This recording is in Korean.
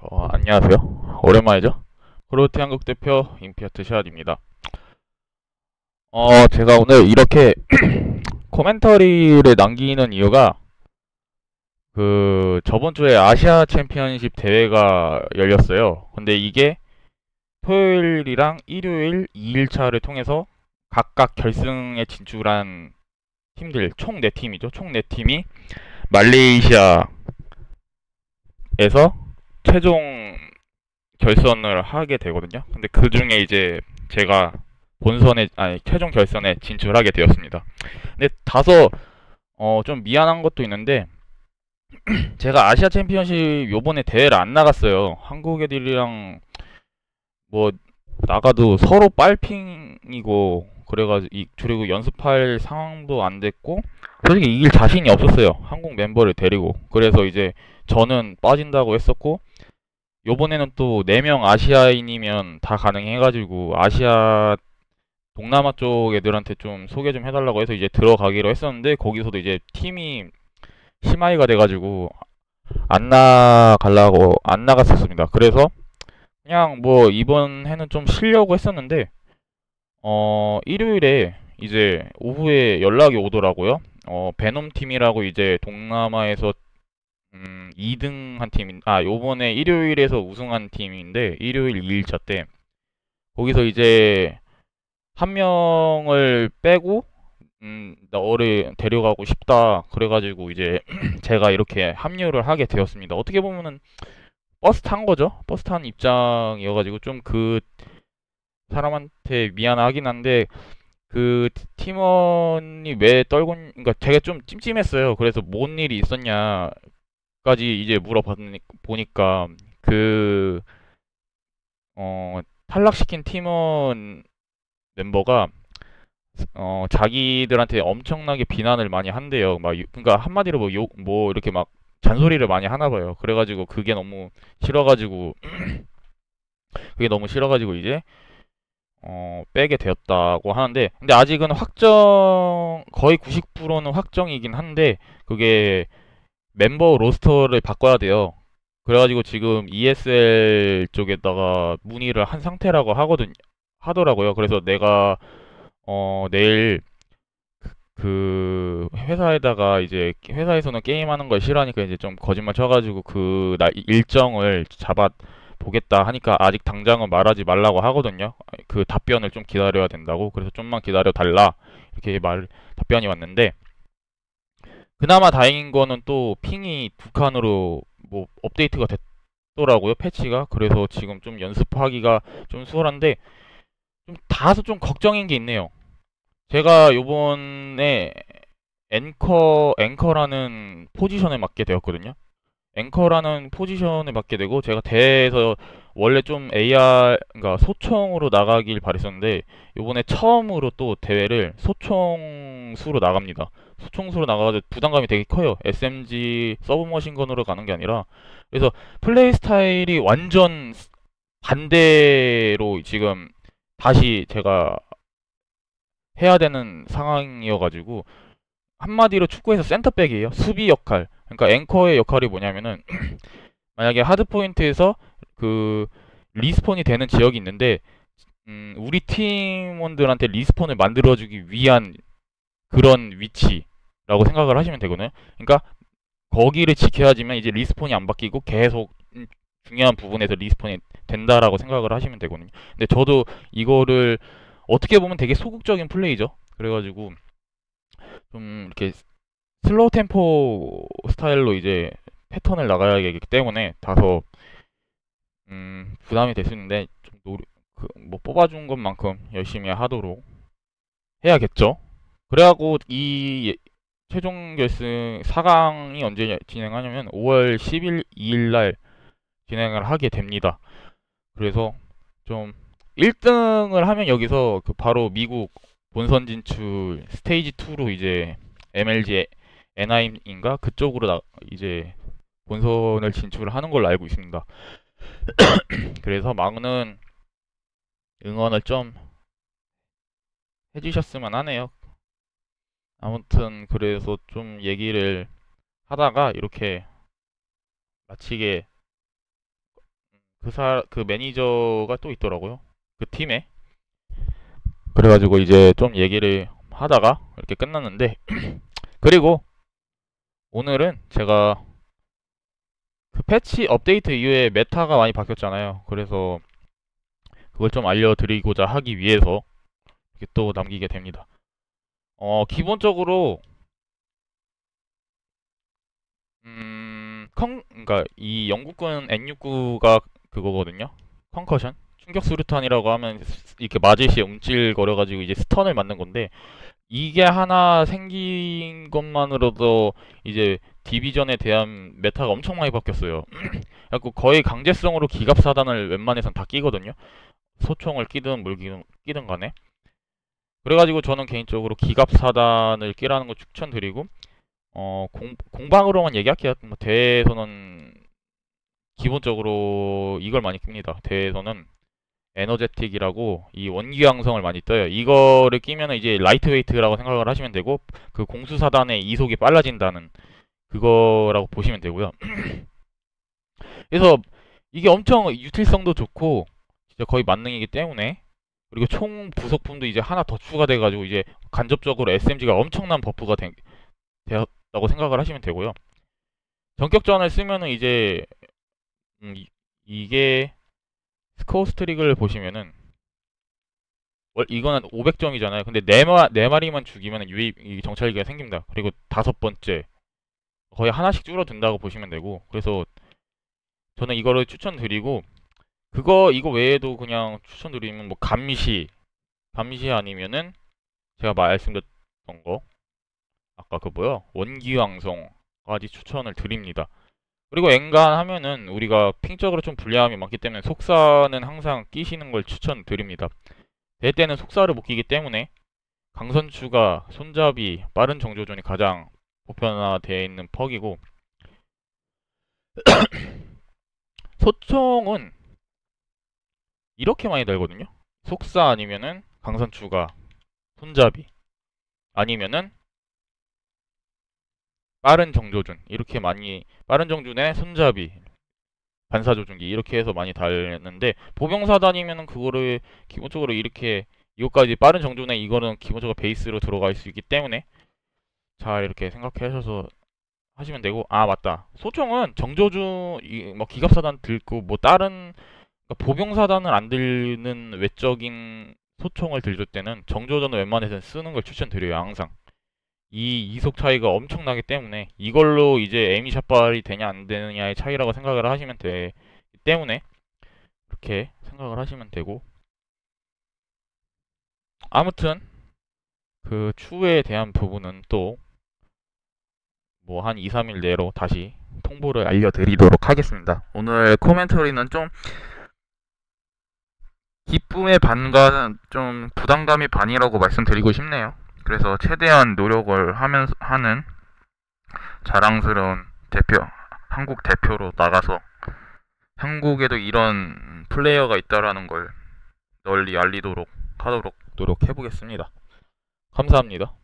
어, 안녕하세요. 오랜만이죠? 그로트 한국 대표 임피아트 샷입니다. 어, 제가 오늘 이렇게 코멘터리를 남기는 이유가 그 저번 주에 아시아 챔피언십 대회가 열렸어요. 근데 이게 토요일이랑 일요일 2일차를 통해서 각각 결승에 진출한 팀들 총 4팀이죠. 총 4팀이 말레이시아에서 최종 결선을 하게 되거든요. 근데 그 중에 이제 제가 본선에 아니 최종 결선에 진출하게 되었습니다. 근데 다소 어 좀 미안한 것도 있는데 제가 아시아 챔피언십 요번에 대회를 안 나갔어요. 한국 애들이랑 뭐 나가도 서로 빨핑이고 그래가지고 이 그리고 연습할 상황도 안 됐고 솔직히 이길 자신이 없었어요. 한국 멤버를 데리고 그래서 이제 저는 빠진다고 했었고 요번에는 또 4명 아시아인이면 다 가능해가지고 아시아 동남아 쪽 애들한테 좀 소개 좀 해달라고 해서 이제 들어가기로 했었는데 거기서도 이제 팀이 심하이가 돼가지고 안 나가려고 안 나갔었습니다. 그래서 그냥 뭐 이번 해는 좀 쉬려고 했었는데 어 일요일에 이제 오후에 연락이 오더라고요. 어 베놈 팀이라고 이제 동남아에서 음 2등 한 팀인 아 요번에 일요일에서 우승한 팀인데 일요일 2일차 때 거기서 이제 한 명을 빼고 음 너를 데려가고 싶다 그래가지고 이제 제가 이렇게 합류를 하게 되었습니다. 어떻게 보면은 버스 탄 거죠. 버스 탄 입장이어가지고 좀 그 사람한테 미안하긴 한데 그 팀원이 왜 떨고 그러니까 제가 좀 찜찜했어요. 그래서 뭔 일이 있었냐까지 이제 물어봤니 보니까 그 어 탈락시킨 팀원 멤버가 어 자기들한테 엄청나게 비난을 많이 한대요. 막 유- 그러니까 한마디로 뭐 욕 뭐 이렇게 막 잔소리를 많이 하나 봐요. 그래가지고 그게 너무 싫어가지고 그게 너무 싫어가지고 이제 어, 빼게 되었다고 하는데, 근데 아직은 확정, 거의 90%는 확정이긴 한데, 그게 멤버 로스터를 바꿔야 돼요. 그래가지고 지금 ESL 쪽에다가 문의를 한 상태라고 하거든, 하더라고요. 그래서 내가, 어, 내일 그 회사에다가 이제 회사에서는 게임하는 걸 싫어하니까 이제 좀 거짓말 쳐가지고 그날 일정을 잡아 보겠다 하니까 아직 당장은 말하지 말라고 하거든요. 그 답변을 좀 기다려야 된다고. 그래서 좀만 기다려 달라. 이렇게 말 답변이 왔는데 그나마 다행인 거는 또 핑이 두 칸으로 뭐 업데이트가 됐더라고요. 패치가. 그래서 지금 좀 연습하기가 좀 수월한데 좀 다소 좀 걱정인 게 있네요. 제가 요번에 앵커 앵커라는 포지션을 맡게 되었거든요. 앵커라는 포지션을 맡게 되고 제가 대회에서 원래 좀 AR 그러니까 소총으로 나가길 바랬었는데 요번에 처음으로 또 대회를 소총수로 나갑니다. 소총수로 나가서 부담감이 되게 커요. SMG 서브머신건으로 가는 게 아니라 그래서 플레이 스타일이 완전 반대로 지금 다시 제가 해야 되는 상황이어가지고 한마디로 축구에서 센터백이에요. 수비 역할. 그러니까 앵커의 역할이 뭐냐면은 만약에 하드 포인트에서 그 리스폰이 되는 지역이 있는데 음, 우리 팀원들한테 리스폰을 만들어주기 위한 그런 위치라고 생각을 하시면 되거든요. 그러니까 거기를 지켜야지만 이제 리스폰이 안 바뀌고 계속 음, 중요한 부분에서 리스폰이 된다라고 생각을 하시면 되거든요. 근데 저도 이거를 어떻게 보면 되게 소극적인 플레이죠. 그래가지고 좀 이렇게 슬로우 템포 스타일로 이제 패턴을 나가야 하기 때문에 다소 음, 부담이 될 수 있는데 좀 노력 그뭐 뽑아준 것만큼 열심히 하도록 해야겠죠. 그래갖고 이 예- 최종 결승 4강이 언제 진행하냐면 5월 10일 2일 날 진행을 하게 됩니다. 그래서 좀 1등을 하면 여기서 그 바로 미국 본선 진출 스테이지 2로 이제 MLG NI인가 그쪽으로 나 이제 본선을 진출을 하는 걸로 알고 있습니다. 그래서 많은 응원을 좀 해주셨으면 하네요. 아무튼 그래서 좀 얘기를 하다가 이렇게 마치게 그 사, 그 매니저가 또 있더라고요. 그 팀에. 그래가지고 이제 좀 얘기를 하다가 이렇게 끝났는데, 그리고 오늘은 제가 그 패치 업데이트 이후에 메타가 많이 바뀌었잖아요. 그래서 그걸 좀 알려드리고자 하기 위해서 이렇게 또 남기게 됩니다. 어, 기본적으로 음, 컨, 그러니까 이 영국군 N69가 그거거든요. 컨커션, 충격 수류탄이라고 하면 스- 이렇게 맞을 시에 움찔거려가지고 이제 스턴을 맞는 건데 이게 하나 생긴 것만으로도 이제 디비전에 대한 메타가 엄청 많이 바뀌었어요. 그래갖고 거의 강제성으로 기갑 사단을 웬만해선 다 끼거든요. 소총을 끼든 뭘 끼든, 끼든 간에. 그래가지고 저는 개인적으로 기갑 사단을 끼라는 거 추천드리고 어, 공, 공방으로만 얘기할게요. 뭐 대회에서는 기본적으로 이걸 많이 낍니다. 대회에서는 에너제틱이라고 이 원기왕성을 많이 떠요. 이거를 끼면 이제 라이트웨이트라고 생각을 하시면 되고 그 공수사단의 이속이 빨라진다는 그거라고 보시면 되고요. 그래서 이게 엄청 유틸성도 좋고 진짜 거의 만능이기 때문에 그리고 총 부속품도 이제 하나 더 추가돼 가지고 이제 간접적으로 SMG가 엄청난 버프가 되, 되었다고 생각을 하시면 되고요. 전격전을 쓰면은 이제 음, 이- 이게 스코어 스트릭을 보시면은 월- 이거는 500점이잖아요. 근데 네, 마, 네 마리만 죽이면 유입 이 정찰기가 생깁니다. 그리고 다섯 번째 거의 하나씩 줄어든다고 보시면 되고 그래서 저는 이거를 추천드리고 그거 이거 외에도 그냥 추천드리면 뭐 감시 감시 아니면은 제가 말씀드렸던 거 아까 그 뭐야 원기왕성까지 추천을 드립니다. 그리고 엔간 하면은 우리가 핑적으로 좀 불리함이 많기 때문에 속사는 항상 끼시는 걸 추천드립니다. 대 때는 속사를 못 끼기 때문에 강선추가 손잡이 빠른 정조준이 가장 보편화되어 있는 퍽이고 소총은 이렇게 많이 달거든요. 속사 아니면은 강선추가 손잡이 아니면은 빠른 정조준 이렇게 많이 빠른 정준의 손잡이 반사 조준기 이렇게 해서 많이 달는데 보병사단이면은 그거를 기본적으로 이렇게 이것까지 빠른 정준에 이거는 기본적으로 베이스로 들어갈 수 있기 때문에 잘 이렇게 생각해 하셔서 하시면 되고 아 맞다. 소총은 정조준 이, 뭐 기갑사단 들고 뭐 다른 그러니까 보병사단을 안 들는 외적인 소총을 들줄 때는 정조준을 웬만해서는 쓰는 걸 추천드려요 항상 이 이속 차이가 엄청나기 때문에 이걸로 이제 에미 샷발이 되냐 안 되느냐의 차이라고 생각을 하시면 되기 때문에 그렇게 생각을 하시면 되고 아무튼 그 추후에 대한 부분은 또 뭐 한 2, 3일 내로 다시 통보를 알려드리도록 하겠습니다. 오늘 코멘터리는 좀 기쁨의 반과 좀 부담감이 반이라고 말씀드리고 싶네요. 그래서 최대한 노력을 하면서 하는 자랑스러운 대표, 한국 대표로 나가서 한국에도 이런 플레이어가 있다라는 걸 널리 알리도록 하도록 노력해 보겠습니다. 감사합니다.